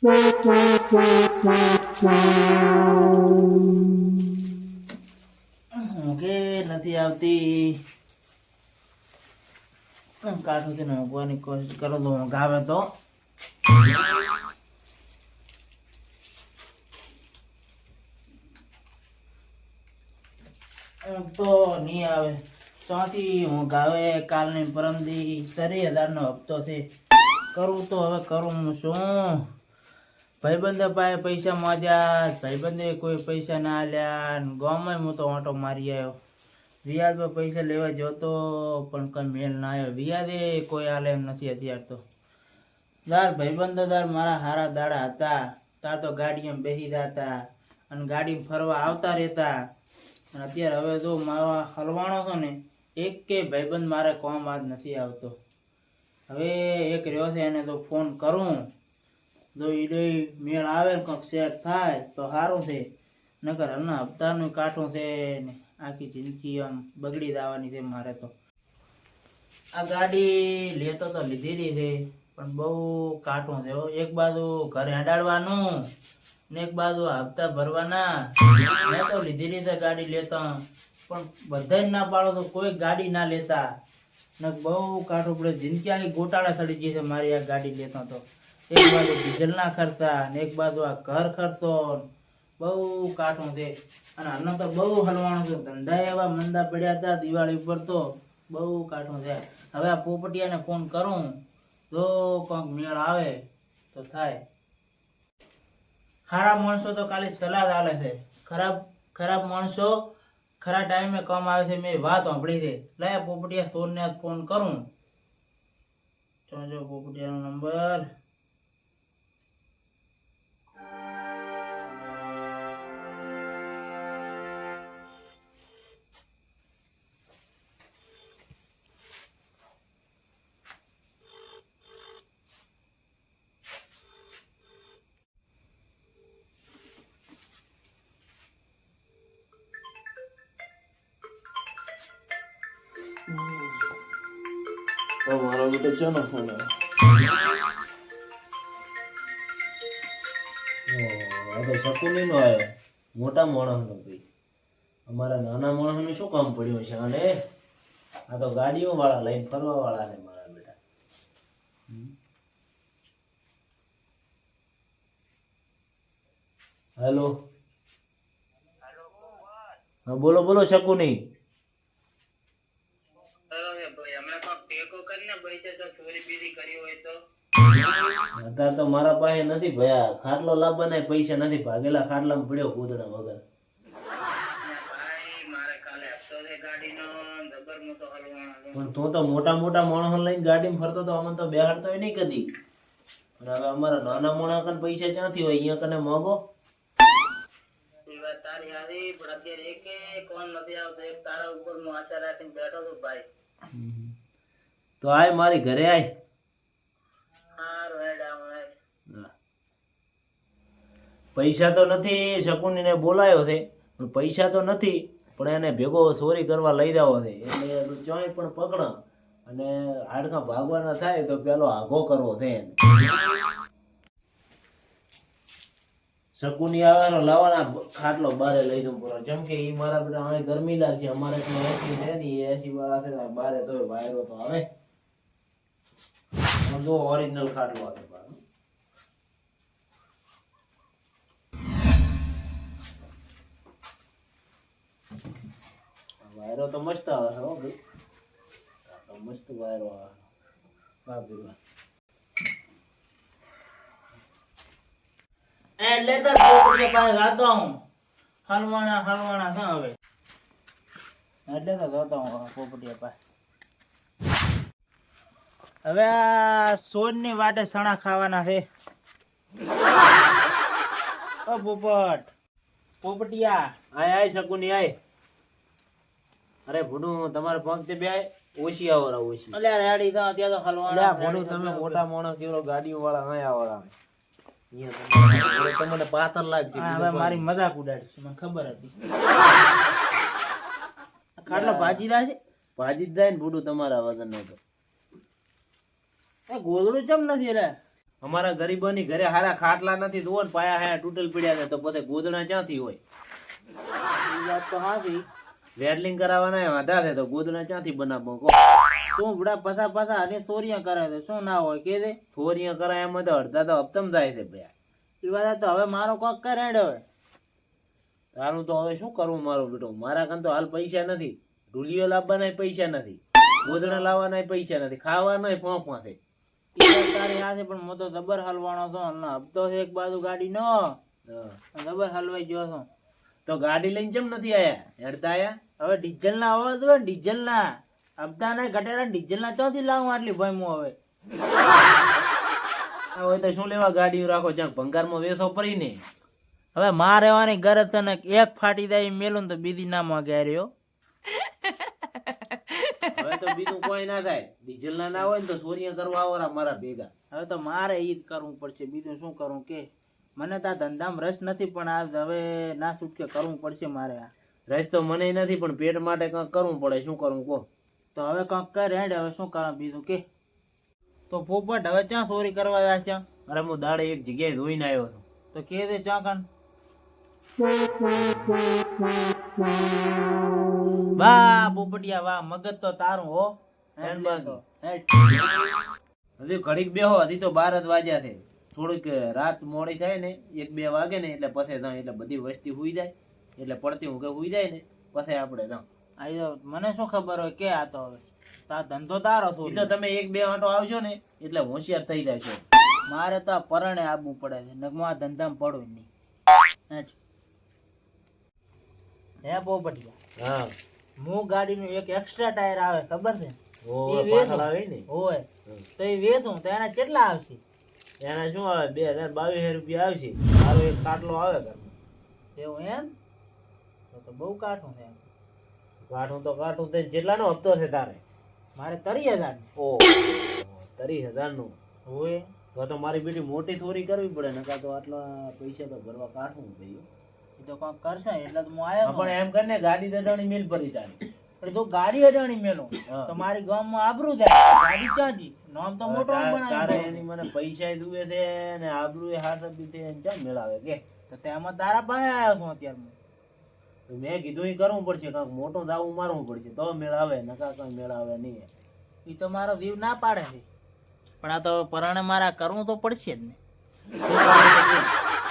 કે નથી આવતી. કાઠું છે મૂકવાની કોશિશ કરો તો આવે તો. તો નહીં આવે. ત્યાંથી હું ગાવે કાલની પરમદી. સરી હજારનો હપ્તો છે. કરું તો હવે કરું શું? ભાઈબંધે પાસે પૈસા માંગ્યા ભાઈબંધે કોઈ પૈસા ના આલ્યા ગામમાં હું તો ઓટો મારી આવ્યો વ્યાજમાં પૈસા લેવા જોતો, પણ કંઈ મેળ ના આવ્યો વ્યાજે કોઈ આલે એમ નથી અત્યાર તો. દાર ભાઈબંધો દાર મારા હારા દાડા હતા. તાર તો ગાડીમાં બેસી જતા અને ગાડીમાં ફરવા આવતા રહેતા. અને અત્યારે હવે જો મારા હલવાણો છો ને, એક કે ભાઈબંધ મારે કોમ આજ નથી આવતો. હવે એક રહ્યો છે, એને તો ફોન કરું. જો ઈડે મેળ આવે કંઈક શેર થાય તો સારું છે. નકર હમણાં હપ્તાનું કાઠું છે ને આખી જિંદગી આમ બગડી જવાની છે મારે તો. આ ગાડી લેતો તો લીધેલી છે, પણ બહુ કાઠું છે એક બાજુ ઘરે હડાડવાનું ને એક બાજુ હપ્તા ભરવાના. મેં તો લીધેલી છે ગાડી લેતો, પણ બધાય ના પાડો તો કોઈ ગાડી ના લેતા. ને બહુ કાઠું પડે. જિંદગી આખી ગોટાળા સડી ગઈ છે મારી આ ગાડી લેતો તો. એક બાજુ ડીઝલના ખર્ચા ને એક બાજુ આ ઘર ખર્ચો બહુ કાઠું છે. અને આનો તો બહુ હલવાનું છે. ધંધા એવા મંદા પડ્યા હતા, દિવાળી ઉપર તો બહુ કાઠું છે. હવે આ પોપટિયાને ફોન કરું, જો કોઈક મેળ આવે તો થાય. ખરાબ માણસો તો ખાલી સલાહ આલે છે. ખરાબ ખરાબ માણસો ખરા ટાઈમે કામ આવે છે. મેં વાત સાંભળી છે. લાય પોપટિયા સોનને ફોન કરું. જો પોપટિયાનો નંબર તો મારો બેટો ચાનો ફોન આ તો શકુની નો આવ્યો. મોટા માણસનો ભાઈ. અમારા નાના માણસને શું કામ પડ્યું છે અને આ તો ગાડીઓ વાળા લઈને ફરવા વાળા ને મારા બેટા. હેલો. હા બોલો બોલો શકુની. અત્યારે તો મારા પાસે નથી ભયા. ખાટલો લાવવાના પૈસા નથી. ભાગેલા ખાટલામાં પડ્યો કૂદડા વગર. પણ તું તો મોટા મોટા માણસો લઈને ગાડીમાં ફરતો તો અમને તો બેહાડતો નહીં કદી. પણ હવે અમારા નાના મોણા કને પૈસા ક્યાંથી હોય? અહીંયા કને માગો તો આય મારી ઘરે આય. હા. પૈસા તો નથી, શકુનીને બોલાયો છે, પણ પૈસા તો નથી, પણ એને ભેગો ચોરી કરવા લઈ જાવો છે. એટલે ચોય પણ પકડ. અને હાડકા ભાગવાના થાય તો પેલો આઘો કરવો છે એને. શકુની આવે લાવવાના ખાટલો બારે લઈ જવું પડે. જેમ કે એ મારા બધા હવે ગરમી લાગશે અમારે ત્યાં એસી છે ને એ એસી વાળા છે બારે તો વાયરો તો આવે. જો ઓરિજિનલ ખાટલો આવે. વાયરો તો મસ્ત આવે છે હો ભાઈ. તો મસ્ત વાયરો આવે વાહ ભાઈ વાહ. એ લેતા જ પાસે જાતો હું. હલવાણા હલવાણા છે હવે. એટલે તો જતો હું પોપટિયા પાસે. હવે આ સોનની વાટે સણા ખાવાના છે. ઓ પોપટ. પોપટિયા. આય આય શકુની આય. અરે ભૂડું તમારે પગ તે બે ઓછી આવરા ઓછી. અલ્યા રેડી તો અત્યારે તો અલ્યા હલવાણા ભૂડું તમે મોટા માણસ કેવડો ગાડીઓ વાળા અહીં આવરા અહીંયા તમને પાતર લાગશે હવે મારી મજાક ઉડાડશે મને ખબર હતી. ખાટલો ભાજીદા છે? ભાજી જ જાય ને ભૂડું તમારા વગર નો તો એ ગોદડું ચમ નથી રે? અમારા ગરીબોની ઘરે હારા ખાટલા નથી તો ને પાયા હાયા તૂટેલ પડ્યા છે તો પોતે ગોદડા ક્યાંથી હોય? વાત તો હાથી વેડલિંગ કરાવવાના એ વાંધા છે તો ગોદડા ક્યાંથી બનાવો કહો. શું બડા પાછા પાછા અરે સોરિયા કરાય છે. શું ના હોય કે દે. થોરીયા કરાય એમાં તો અડધા તો હપ્તમ જાય છે ભયા એ વાત તો હવે મારો કોક કરે હવે તારું તો હવે શું કરવું મારું બેટો? મારા કાન તો હાલ પૈસા નથી. ઢુલિયો લાવવાના પૈસા નથી. ગોદડા લાવવાના પૈસા નથી. ખાવાના ફોંફા છે ઈ વાત તારી હાથે પણ તો જબર હલવાનો છું. હપ્તો છે એક બાજુ ગાડી નો હા. જબર હલવાઈ ગયો છું. તો ગાડી લઈને કેમ નથી આયા? હેડતા આયા? હવે ડીઝલ ના આવો તો ડીઝલ ના હપ્તા ના ઘટેરા ડીઝલ ના ચોથી લાવું આટલી ભાઈ હું હવે હવે તો શું લેવા ગાડીઓ રાખો? જ્યાં ભંગારમાં વેસો પડીને હવે માં રહેવાની ગરજ છે ને એક ફાટી જાય મેલું તો બીજી ના માં રહ્યો હવે તો બીજું કોઈ ના થાય. ડીઝલ ના ના હોય ને તો સોરિયા કરવા આવરા મારા ભેગા. હવે તો મારે ઈ જ કરવું પડશે. બીજું શું કરું કે? મને તો આ ધંધામાં રસ નથી પણ આજ હવે ના છૂટકે કરવું પડશે મારે આ. રસ તો મને નથી પણ પેટ માટે કંઈક કરવું પડે. શું કરવું કહો. તો હવે કંઈક કરે હેડ હવે શું કરવા બીજું કે? તો પોપટ હવે ક્યાં ચોરી કરવા છે? અરે હું દાડે એક જગ્યાએ ધોઈને આવ્યો છું. તો કે દે ચા કાન વાહ પોપટિયા વાહ મગજ તો તારું હો. હેડ. હજી ઘડીક બેહો હજી તો બાર જ વાગ્યા છે. થોડીક રાત મોડી થાય ને એક બે વાગે ને એટલે પછી જાઉં એટલે બધી વસ્તી હુઈ જાય. એટલે પડતી ઊંઘે કે હુઈ જાય ને પછી આપણે જાઉં આ મને શું ખબર હોય કે આ તો હવે? તાર ધંધો તારો એ શું તો તમે એક બે આંટો આવશો ને એટલે હોશિયાર થઈ જશો. મારે તો આ પરણે આવવું પડે છે નગમાં આ ધંધામાં પડું નહીં. હે પોપટિયા હા હું. ગાડીનું એક એક્સ્ટ્રા ટાયર આવે ખબર છે? ઓ એ વેચો. પાછળ આવે ને હોય તો એ વેચું તો એના કેટલા આવશે? એના શું આવે? બે હજાર બાવીસ રૂપિયા આવશે. મારો એક કાટલો આવે ઘરમાં. એવું એમ? તો તો બહુ કાઠું છે. કાઠું તો કાઠું થઈને જેટલાનો હપ્તો છે તારે. મારે તરી હજાર ઓ ત્રીસ હજારનું હોય તો તો મારી બેટી મોટી થોડી કરવી પડે નકા તો આટલા પૈસા તો ભરવા કાઠું થયું એ તો કંઈક કરશે એટલે તો હું આવ્યો પણ એમ કરીને ગાડી દડાણી મિલ ભરી જાય. પણ જો ગાડી અજાણી મેલો. તો મારી ગામમાં આબરું જાય. ગાડી ચાજી નામ તો મોટો તારે એની મને પૈસા દુએ છે ને આબરૂ હાથ બી છે ચા મેળાવે કે? તો તેમાં તારા પાસે આવ્યો છું અત્યારે તો મેં કીધું એ કરવું પડશે કાંક મોટો દાવું મારવું પડશે. તો મેળાવે નકા કઈ મેળાવે નહીં. એ તો મારો દીવ ના પાડે છે. પણ આ તો પરાણે મારા કરવું તો પડશે જ ને.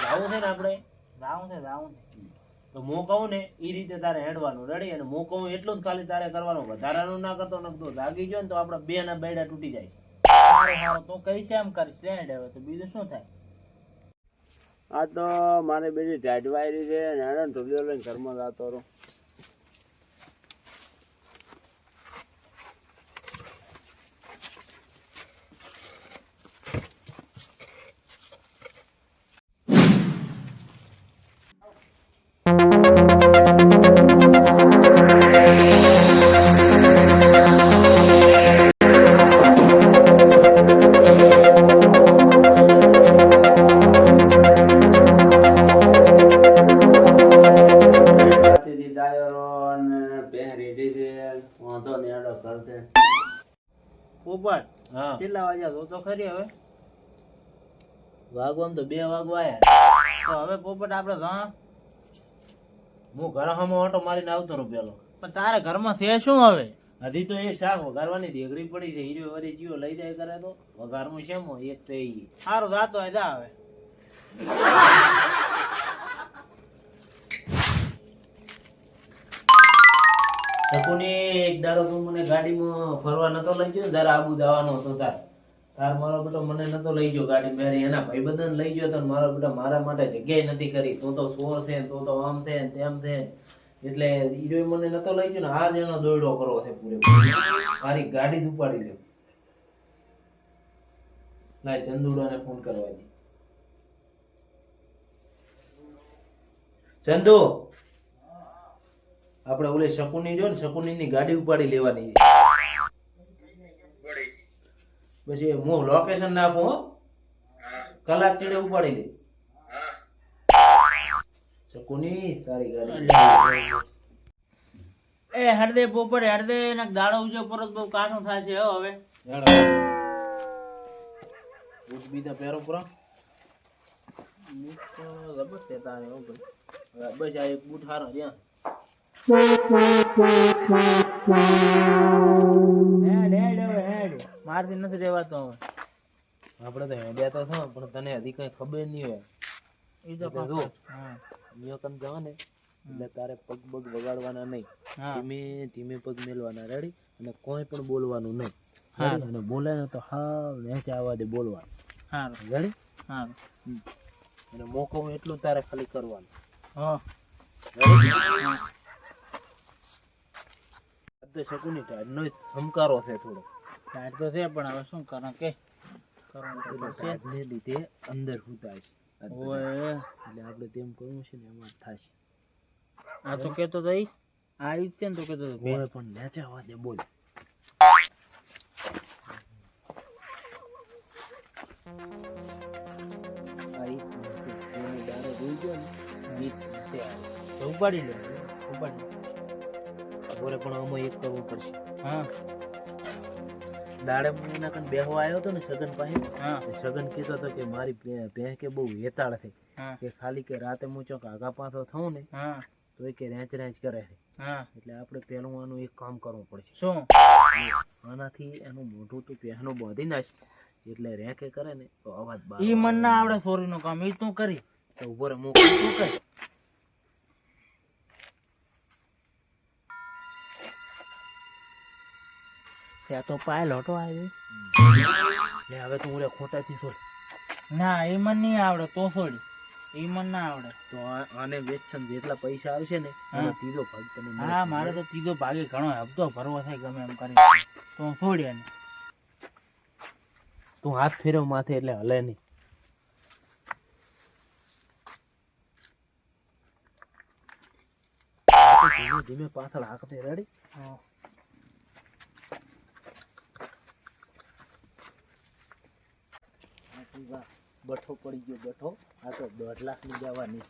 જાવું છે ને આપણે? જાવું છે જાવું છે. તો હું કહું ને એ રીતે તારે હેડવાનું રેડી અને હું કહું એટલું જ ખાલી તારે કરવાનું. વધારાનું ના કરતો નકતો લાગી ગયો ને તો આપણે બે ના બેડા તૂટી જાય તું કહીશ એમ કરીશ લે હવે બીજું શું થાય? આ તો મારી બેટી ટાઈટવાયરી છે ને હેડે ઢોલિયો લઈને ઘરમાં જતો રહું. પોપટ કેટલા વાગ્યા? તો તો ખરી હવે. વાગવામ તો બે વાગવા આયા. તો હવે પોપટ આપણે ઘણા? હું ઘર હમો ઓટો મારીને આવતો રહું પેલો. પણ તારે ઘરમાં છે શું હવે? હજી તો એક શાક વઘારવાની દેગડી પડી છે હીરો વરી જીવો લઈ જાય કરે તો. વઘારમાં શેમો? એક તો એ. સારું જાતો જા હવે. શકુની એક દાડો તું મને ગાડીમાં ફરવા નતો લઈ ગયો ને આબુ દાવાનો હતો તાર. તાર મારો બેટો મને નતો લઈ ગયો ગાડી મેરી, એના ભાઈબંધને લઈ ગયો તો મારો બેટો મારા માટે જગ્યાએ નથી કરી. તું તો સોર છે તું તો આમ છે તેમ છે એટલે હીરો મને નતો લઈ ગયો ને, આજ એનો દોયડો કરવો છે પૂરે. મારી ગાડી જ ઉપાડી લ્યો. લાય ચંદુડાને ફોન કરવા દે. ચંદુ! આપણે ઓલે શકુની જો ને શકુની ની ગાડી ઉપાડી લેવાની. પછી હું લોકેશન નાખું હો. કલાક ચડે ઉપાડી દે શકુની તારી ગાડી. એ હરદે પોપટ હરદે ને દાડો ઉજો પરત બહુ કાનો થાશે હો હવે. બૂટ બીજા પહેરો પૂરા બૂટ તો જબર છે તારે હો ભાઈ. બસ આ એક બૂટ હારો જ્યાં હેડ હેડ હવે હેડ. મારથી નથી હવે. આપણે તો હેડ્યા તો છો પણ તને હજી કઈ ખબર નહીં હોય. એ તો જો. અહીંયા કમ જાવ ને એટલે તારે પગ પગ વગાડવાના નહીં. ધીમે ધીમે પગ મેલવાના. રેડી અને કોઈ પણ બોલવાનું નહીં. હા. અને બોલે ને તો હાવ નેચા અવાજે બોલવાનું રેડી હારું. અને મોકો એટલું તારે ખાલી કરવાનું. હા. તો શકુની ટાઈડનો ધમકારો છે થોડો. ટાઈટ તો છે પણ હવે શું કરો કે. ટાઈડને લીધે અંદર હુતાય છે. ઓય. એટલે આપણે તેમ કરવું છે ને એમાં થશે. આ તો કહેતો તો ઈ. આ ઈ છે ને તો કહેતો કોઈ પણ નેચા બોલ. તે આવે. તો ઉપાડી લે ઉપાડી. બપોરે પણ આમાં એક કરવું પડશે. હા. દાડે હું કન બેહો આવ્યો હતો ને સગન પાસે હા. સગન કીધો હતો કે મારી ભેહ કે બહુ વેતાળ થઈ. કે ખાલી કે રાતે હું ચોક આગા પાછો થઉં ને હા. તો એ કે રેંચ રેંચ કરે છે. હા. એટલે આપણે પહેલું આનું એક કામ કરવું પડશે. શું? આનાથી એનું મોઢું તું પહેનું બાંધી નાખ. એટલે રેંકે કરે ને તો અવાજ બહાર ઈ મન ના આવડે સોરી નું કામ ઈ તું કરી. તો ઊભો રે મૂક તું કર. ત્યાં તો પાય લોટો આવ્યો લે હવે તું રે ખોટાથી છોડ ના એ મને નહીં આવડે તો છોડી એ મને ના આવડે. તો આને વેચન જેટલા પૈસા આવશે ને એનો ત્રીજો ભાગ તને હા મારે તો ત્રીજો ભાગે ઘણો હપ્તો ભરવો થાય ગમે એમ કરી તો હું છોડી એને. તું હાથ ફેરવ માથે એટલે હલે નહીં. ધીમે ધીમે પાછળ હાકતે રેડી બઠો પડી ગયો, બઠો. આ તો દોઢ લાખની જવાની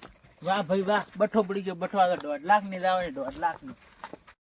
વાહ ભાઈ વાહ, બઠો પડી ગયો, બઠો. આગળ દોઢ લાખની જવાની દોઢ લાખની